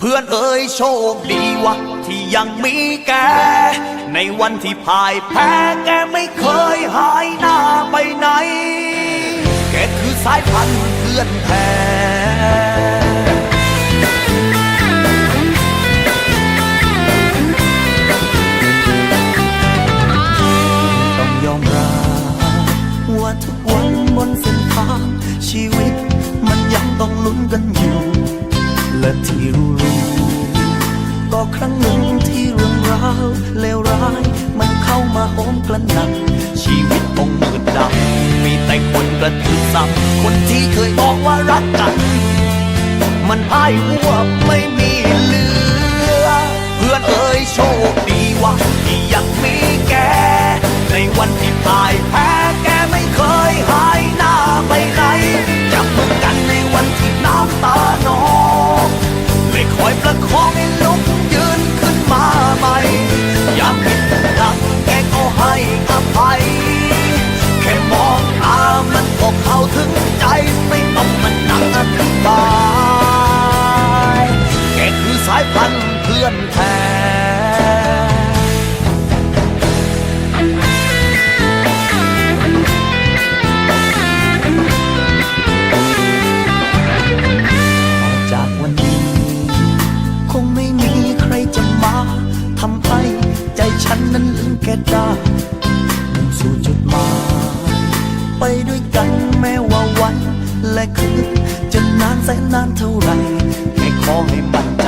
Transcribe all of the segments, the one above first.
เพื่อนเอ่ยโชคดีวะ ที่ยังมีแก ในวันที่พ่ายแพ้แกไม่เคยหายหน้าไปไหน แกคือสายพันธุ์เพื่อนแท้ต้องยอมรับว่าทุก และที่รู้รู้ก็ครั้งหนึ่งที่เรื่องราวเลวร้าย มันเข้ามาโหมกระหน่ำชีวิตต้องมืดดำมีแต่คนกระตือซ้ำคนที่เคยบอกว่ารักกัน มันพ่ายหัวไม่ันนั้นลืมแกได้มุ่งสู่จุดหมายไปด้วยกันแม้ว่าวันและคืนจะนานแสนนานเท่าไรแค่ขอให้มั่นใจ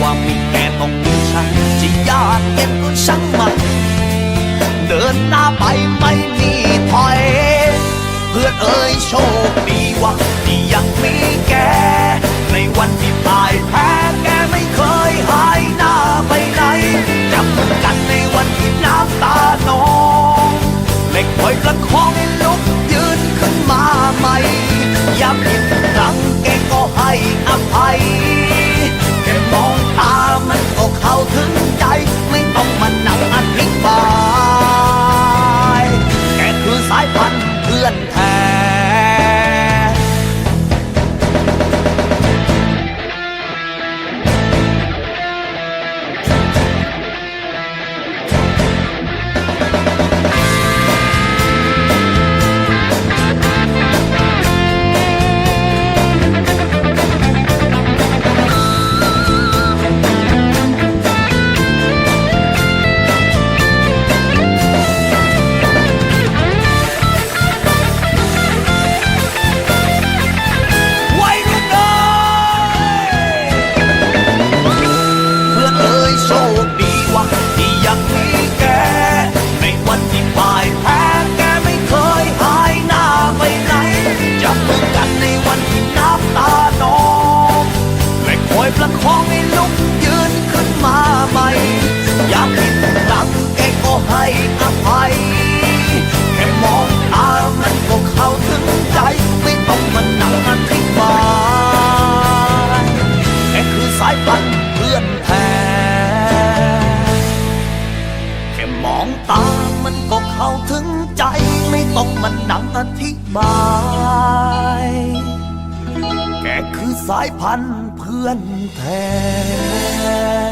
ว่ามีแกต้องมีฉันจะยากเย็นก็ช่างมันเดินหน้าไป คอยประคองให้ลุกยืนขึ้นมาใหม่ อยากผิดหลังแกก็ให้อภัยแค่มองตามันก็เข้าถึงใจ ไม่ต้องมานั่งอธิบายแค่คือสายพันธุ์เพื่อนแท้แค่มองตามันก็เข้าถึงใจ ไม่ต้องมานั่งอธิบาย คือสายพันธุ์เพื่อนแท้